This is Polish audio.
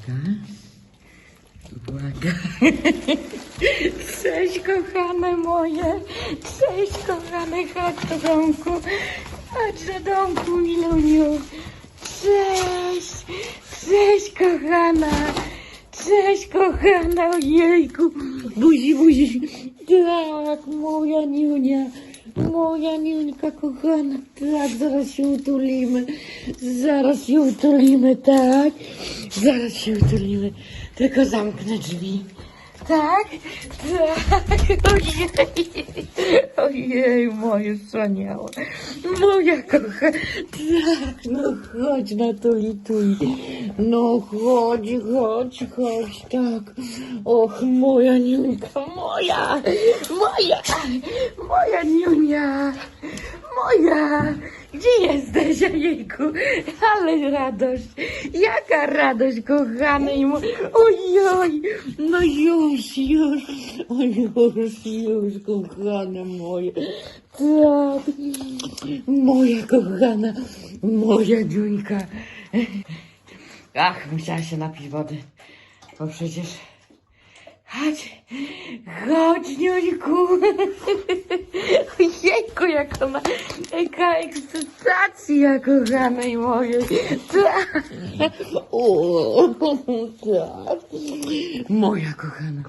Cześć kochane moje. Cześć kochane, do domku. Chodź do domku, Miluniu. Cześć. Cześć kochana. Cześć kochana, ojejku. Buzi, buzi. Tak, moja niunia. Moja niuńka kochana. Tak, zaraz się utulimy. Zaraz się utulimy, tak. Zaraz się utulimy. Tylko zamknę drzwi. Tak? Tak. Ojej. Ojej, moje wspaniałe. Moja kocha. Tak, no chodź na to lituj. No chodź, chodź, chodź, tak. Och, moja niuńka, moja. Moja. Moja niunia. Moja. Gdzie jesteś, jejku? Ale radość. Jaka radość, kochany. Ojoj. No już, już. O, już, już, kochane moje. Tak. Moja kochana. Moja niuńka. Ach, musiała się napić wody. Bo przecież... Chodź, chodź, Niuńku. Ojejku, jak ona, jaka ekscytacja, kochanej mojej. Tak. O, tak. Moja kochana.